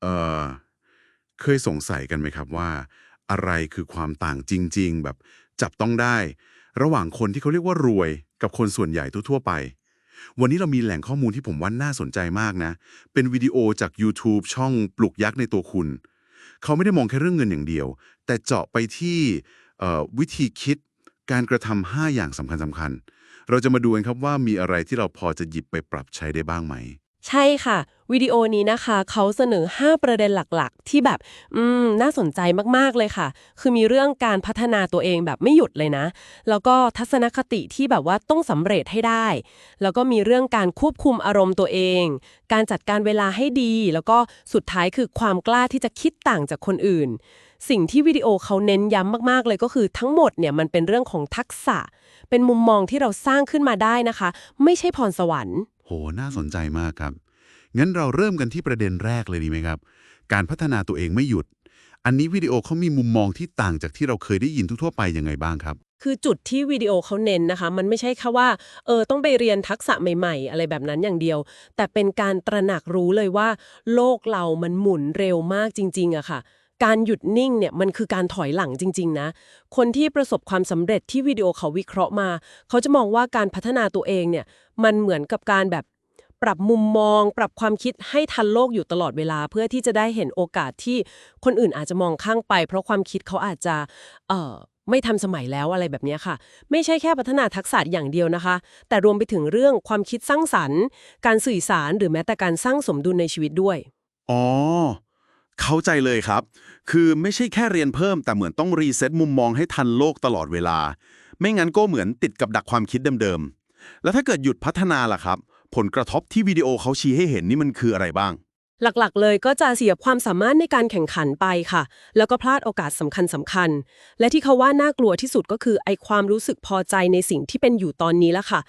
เอ่อเคยสงสัยกันไหมครับว่า อะไรคือความต่างจริง ๆ แบบจับต้องได้ ระหว่างคนที่เขาเรียกว่ารวย กับคนส่วนใหญ่ทั่วๆไป วันนี้เรามีแหล่งข้อมูลที่ผมว่าน่าสนใจมากนะ เป็นวิดีโอจาก YouTube ช่องปลุกยักษ์ในตัวคุณ เขาไม่ได้มองแค่เรื่องเงินอย่างเดียว แต่เจาะไปที่เอ่อวิธีคิดการกระทำห้าอย่างสำคัญสำคัญๆเราจะมาดูกันครับว่ามีอะไรที่เราพอจะหยิบไปปรับใช้ได้บ้างไหม ใช่ค่ะ วิดีโอนี้นะคะ เขาเสนอ 5 ประเด็นหลักๆ ที่แบบ อืม น่าสนใจมากๆเลยค่ะ คือมีเรื่องการพัฒนาตัวเองแบบไม่หยุดเลยนะ แล้วก็ทัศนคติที่แบบว่าต้องสำเร็จให้ได้ แล้วก็มีเรื่องการควบคุมอารมณ์ตัวเอง การจัดการเวลาให้ดี แล้วก็สุดท้ายคือความกล้าที่จะคิดต่างจากคนอื่น สิ่งที่วิดีโอเขาเน้นย้ำมากๆเลยก็คือทั้งหมดเนี่ยมันเป็นเรื่องของทักษะ เป็นมุมมองที่เราสร้างขึ้นมาได้นะคะ ไม่ใช่พรสวรรค์ โห น่าสนใจมากครับ งั้นเราเริ่มกันที่ประเด็นแรกเลยดีไหมครับ การพัฒนาตัวเองไม่หยุด อันนี้วิดีโอเขามีมุมมองที่ต่างจากที่เราเคยได้ยินทั่วๆไปยังไงบ้างครับ คือจุดที่วิดีโอเขาเน้นนะคะ มันไม่ใช่แค่ว่า เออ ต้องไปเรียนทักษะใหม่ๆ อะไรแบบนั้นอย่างเดียว แต่เป็นการตระหนักรู้เลยว่า โลกเรามันหมุนเร็วมากจริงๆอะค่ะ การหยุดนิ่งเนี่ยมันคือการถอยหลังจริง ๆ นะ คนที่ประสบความสำเร็จที่วิดีโอเขาวิเคราะห์มา เขาจะมองว่าการพัฒนาตัวเองเนี่ยมันเหมือนกับการแบบปรับมุมมอง ปรับความคิดให้ทันโลกอยู่ตลอดเวลา เพื่อที่จะได้เห็นโอกาสที่คนอื่นอาจจะมองข้างไป เพราะความคิดเขาอาจจะเอ่อไม่ทันสมัยแล้วอะไรแบบนี้ค่ะ ไม่ใช่แค่พัฒนาทักษะอย่างเดียวนะคะ แต่รวมไปถึงเรื่องความคิดสร้างสรรค์ การสื่อสารหรือแม้แต่การสร้างสมดุลในชีวิตด้วยอ๋อ เข้าใจเลยครับ คือไม่ใช่แค่เรียนเพิ่ม แต่เหมือนต้องรีเซ็ตมุมมองให้ทันโลกตลอดเวลา ไม่งั้นก็เหมือนติดกับดักความคิดเดิมๆ แล้วถ้าเกิดหยุดพัฒนาล่ะครับ ผลกระทบที่วิดีโอเขาชี้ให้เห็นนี่มันคืออะไรบ้าง หลักๆ เลยก็จะเสียความสามารถในการแข่งขันไปค่ะ แล้วก็พลาดโอกาสสำคัญสำคัญ และที่เขาว่าน่ากลัวที่สุดก็คือไอความรู้สึกพอใจในสิ่งที่เป็นอยู่ตอนนี้แล้วค่ะ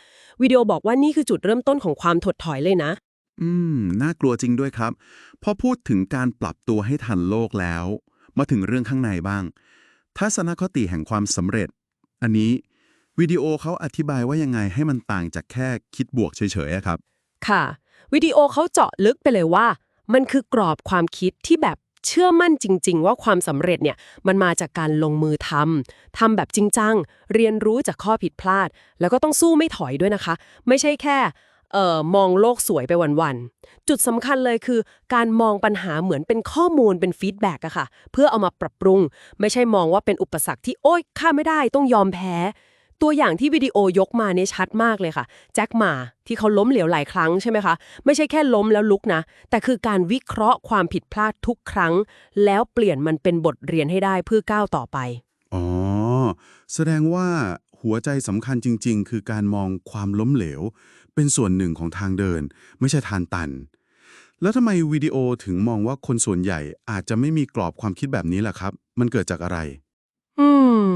วิดีโอบอกว่านี่คือจุดเริ่มต้นของความถดถอยเลยนะ อืม น่ากลัวจริงด้วยครับ พอพูดถึงการปรับตัวให้ทันโลกแล้ว มาถึงเรื่องข้างในบ้าง ทัศนคติแห่งความสำเร็จ อันนี้วิดีโอเขาอธิบายว่ายังไงให้มันต่างจากแค่คิดบวกเฉยๆอะครับ ค่ะ วิดีโอเขาเจาะลึกไปเลยว่า มันคือกรอบความคิดที่แบบเชื่อมั่นจริง ๆ ว่าความสำเร็จเนี่ยมันมาจากการลงมือทำทำแบบจริงจัง เรียนรู้จากข้อผิดพลาด แล้วก็ต้องสู้ไม่ถอยด้วยนะคะ ไม่ใช่แค่ ออมองโลกสวยไปวันๆ จุดสำคัญเลยคือ การมองปัญหาเหมือนเป็นข้อมูลเป็นฟีดแบ็กอะค่ะ เพื่อเอามาปรับปรุง ไม่ใช่มองว่าเป็นอุปสรรคที่โอ๊ยข้าไม่ได้ต้องยอมแพ้ ตัวอย่างที่วิดีโอยกมาเนี่ยชัดมากเลยค่ะ แจ็คหมาที่เขาล้มเหลวหลายครั้งใช่ไหมคะ ไม่ใช่แค่ล้มแล้วลุกนะ แต่คือการวิเคราะห์ความผิดพลาดทุกครั้ง แล้วเปลี่ยนมันเป็นบทเรียนให้ได้เพื่อก้าวต่อไปอ๋อแสดงว่าหัวใจสำคัญจริง ๆ คือการมองความล้มเหลว เป็นส่วนหนึ่งของทางเดิน ไม่ใช่ทางตัน แล้วทำไมวิดีโอถึงมองว่าคนส่วนใหญ่อาจจะไม่มีกรอบความคิดแบบนี้ล่ะครับ มันเกิดจากอะไร อืม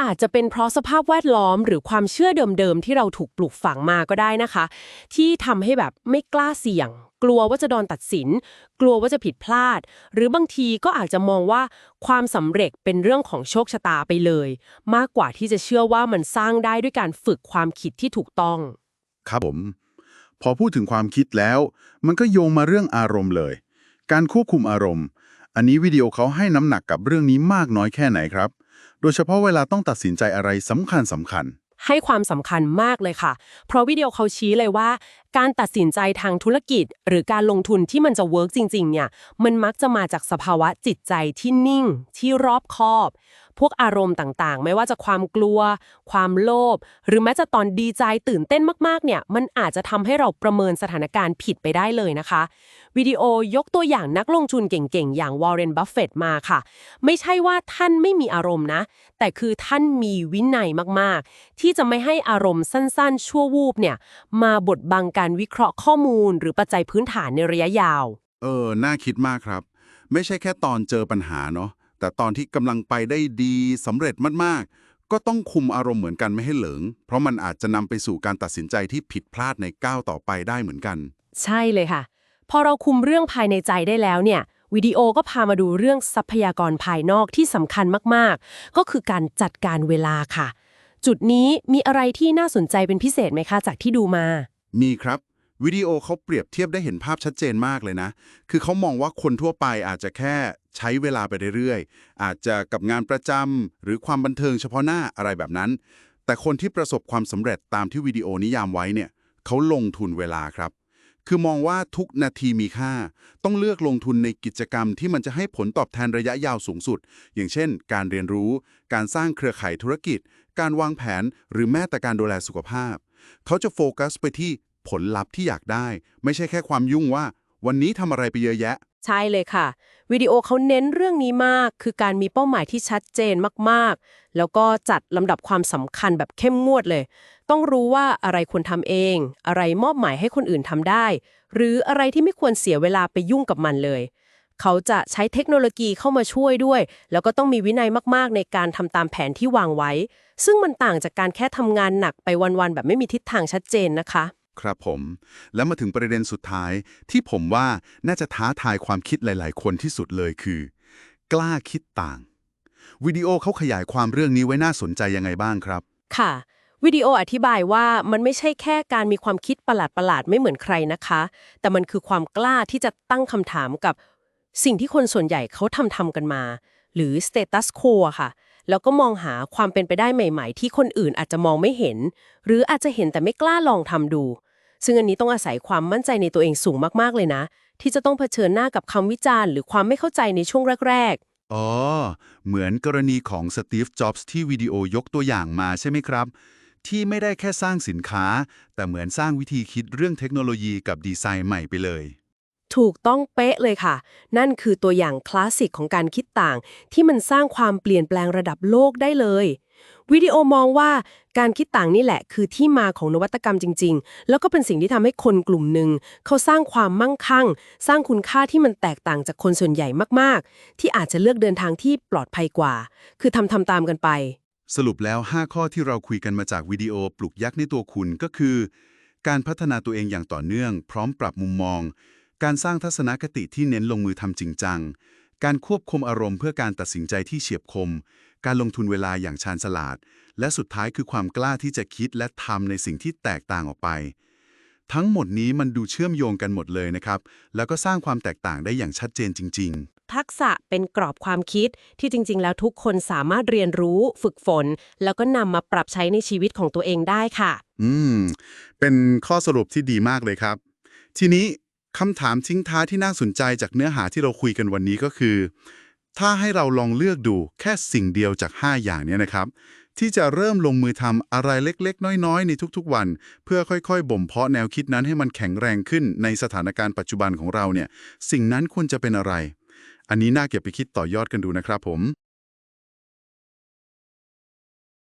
อาจจะเป็นเพราะสภาพแวดล้อมหรือความเชื่อเดิมๆ ที่เราถูกปลูกฝังมาก็ได้นะคะ ที่ทำให้แบบไม่กล้าเสี่ยง กลัวว่าจะโดนตัดสิน กลัวว่าจะผิดพลาด หรือบางทีก็อาจจะมองว่าความสำเร็จเป็นเรื่องของโชคชะตาไปเลย มากกว่าที่จะเชื่อว่ามันสร้างได้ด้วยการฝึกความคิดที่ถูกต้อง ครับผม พอพูดถึงความคิดแล้ว มันก็โยงมาเรื่องอารมณ์เลย การควบคุมอารมณ์ อันนี้วิดีโอเขาให้น้ำหนักกับเรื่องนี้มากน้อยแค่ไหนครับ โดยเฉพาะเวลาต้องตัดสินใจอะไรสำคัญสำคัญให้ความสำคัญมากเลยค่ะ เพราะวิดีโอเขาชี้เลยว่า การตัดสินใจทางธุรกิจ หรือการลงทุนที่มันจะเวิร์กจริง ๆ เนี่ย มันมักจะมาจากสภาวะจิตใจที่นิ่ง ที่รอบคอบ พวกอารมณ์ต่างๆ ไม่ว่าจะความกลัว ความโลภหรือแม้จะตอนดีใจตื่นเต้นมากๆเนี่ยมันอาจจะทำให้เราประเมินสถานการณ์ผิดไปได้เลยนะคะ วิดีโอยกตัวอย่างนักลงทุนเก่งๆ อย่างวอร์เรนบัฟเฟตมาค่ะ ไม่ใช่ว่าท่านไม่มีอารมณ์นะ แต่คือท่านมีวินัยมากๆ ที่จะไม่ให้อารมณ์สั้นๆ ชั่ววูบเนี่ยมาบดบังการวิเคราะห์ข้อมูล หรือปัจจัยพื้นฐานในระยะยาว เออ น่าคิดมากครับ ไม่ใช่แค่ตอนเจอปัญหาเนาะ แต่ตอนที่กำลังไปได้ดีสำเร็จมากๆ ก็ต้องคุมอารมณ์เหมือนกันไม่ให้เหลิง เพราะมันอาจจะนำไปสู่การตัดสินใจที่ผิดพลาดในก้าวต่อไปได้เหมือนกัน ใช่เลยค่ะ พอเราคุมเรื่องภายในใจได้แล้วเนี่ยวิดีโอก็พามาดูเรื่องทรัพยากรภายนอกที่สำคัญมากๆ ก็คือการจัดการเวลาค่ะ จุดนี้มีอะไรที่น่าสนใจเป็นพิเศษไหมคะจากที่ดูมา มีครับ วิดีโอเขาเปรียบเทียบได้เห็นภาพชัดเจนมากเลยนะ คือเขามองว่าคนทั่วไปอาจจะแค่ใช้เวลาไปเรื่อยๆ อาจจะกับงานประจำหรือความบันเทิงเฉพาะหน้าอะไรแบบนั้น แต่คนที่ประสบความสำเร็จตามที่วิดีโอนิยามไว้เนี่ยเขาลงทุนเวลาครับ คือมองว่าทุกนาทีมีค่า ต้องเลือกลงทุนในกิจกรรมที่มันจะให้ผลตอบแทนระยะยาวสูงสุด อย่างเช่น การเรียนรู้ การสร้างเครือข่ายธุรกิจ การวางแผน หรือแม้แต่การดูแลสุขภาพ เขาจะโฟกัสไปที่ ผลลัพธ์ที่อยากได้ ไม่ใช่แค่ความยุ่งว่า วันนี้ทำอะไรไปเยอะแยะ ใช่เลยค่ะ วิดีโอเขาเน้นเรื่องนี้มาก คือการมีเป้าหมายที่ชัดเจนมากๆ แล้วก็จัดลำดับความสำคัญแบบเข้มงวดเลย ต้องรู้ว่าอะไรควรทำเอง อะไรมอบหมายให้คนอื่นทำได้ หรืออะไรที่ไม่ควรเสียเวลาไปยุ่งกับมันเลยเขาจะใช้เทคโนโลยีเข้ามาช่วยด้วย แล้วก็ต้องมีวินัยมากๆ ในการทำตามแผนที่วางไว้ ซึ่งมันต่างจากการแค่ทำงานหนักไปวันๆ แบบไม่มีทิศทางชัดเจนนะคะ ครับผม แล้วมาถึงประเด็นสุดท้ายที่ผมว่าน่าจะท้าทายความคิดหลาย ๆ คนที่สุดเลยคือ กล้าคิดต่าง วิดีโอเขาขยายความเรื่องนี้ไว้น่าสนใจยังไงบ้างครับ ค่ะ วิดีโออธิบายว่ามันไม่ใช่แค่การมีความคิดประหลาดๆไม่เหมือนใครนะคะ แต่มันคือความกล้าที่จะตั้งคำถามกับ สิ่งที่คนส่วนใหญ่เขาทำทำกันมา หรือ status quo อะค่ะแล้วก็มองหาความเป็นไปได้ใหม่ ๆ ที่คนอื่นอาจจะมองไม่เห็น หรืออาจจะเห็นแต่ไม่กล้าลองทำดู ซึ่งอันนี้ต้องอาศัยความมั่นใจในตัวเองสูงมากๆเลยนะ ที่จะต้องเผชิญหน้ากับคำวิจารณ์ หรือความไม่เข้าใจในช่วงแรก ๆ อ๋อ เหมือนกรณีของสตีฟ จ็อบส์ที่วิดีโอยกตัวอย่างมาใช่ไหมครับ ที่ไม่ได้แค่สร้างสินค้า แต่เหมือนสร้างวิธีคิดเรื่องเทคโนโลยีกับดีไซน์ใหม่ไปเลย ถูกต้องเป๊ะเลยค่ะ นั่นคือตัวอย่างคลาสสิกของการคิดต่าง ที่มันสร้างความเปลี่ยนแปลงระดับโลกได้เลยวิดีโอมองว่า การคิดต่างนี่แหละคือที่มาของนวัตกรรมจริง ๆ แล้วก็เป็นสิ่งที่ทำให้คนกลุ่มหนึ่งเขาสร้างความมั่งคั่ง สร้างคุณค่าที่มันแตกต่างจากคนส่วนใหญ่มากๆ ที่อาจจะเลือกเดินทางที่ปลอดภัยกว่า คือทำทำตามกันไป สรุปแล้ว 5 ข้อที่เราคุยกันมาจากวิดีโอปลุกยักษ์ในตัวคุณก็คือ การพัฒนาตัวเองอย่างต่อเนื่อง พร้อมปรับมุมมอง การสร้างทัศนคติที่เน้นลงมือทำจริงจัง การควบคุมอารมณ์เพื่อการตัดสินใจที่เฉียบคม การลงทุนเวลาอย่างชาญฉลาด และสุดท้ายคือความกล้าที่จะคิดและทำในสิ่งที่แตกต่างออกไป ทั้งหมดนี้มันดูเชื่อมโยงกันหมดเลยนะครับ แล้วก็สร้างความแตกต่างได้อย่างชัดเจนจริง ๆทักษะเป็นกรอบความคิดที่จริง ๆ แล้วทุกคนสามารถเรียนรู้ฝึกฝน แล้วก็นำมาปรับใช้ในชีวิตของตัวเองได้ค่ะ อืม เป็นข้อสรุปที่ดีมากเลยครับ ทีนี้คำถามทิ้งท้ายที่น่าสนใจจากเนื้อหาที่เราคุยกันวันนี้ก็คือ ถ้าให้เราลองเลือกดูแค่สิ่งเดียวจาก 5 อย่างเนี้นะครับ ที่จะเริ่มลงมือทำอะไรเล็กๆ น้อยๆ ในทุกๆวัน เพื่อค่อยๆ บ่มเพาะแนวคิดนั้นให้มันแข็งแรงขึ้นในสถานการณ์ปัจจุบันของเราเนี่ย สิ่งนั้นควรจะเป็นอะไร อันนี้น่าเก็บไปคิดต่อยอดกันดูนะครับผม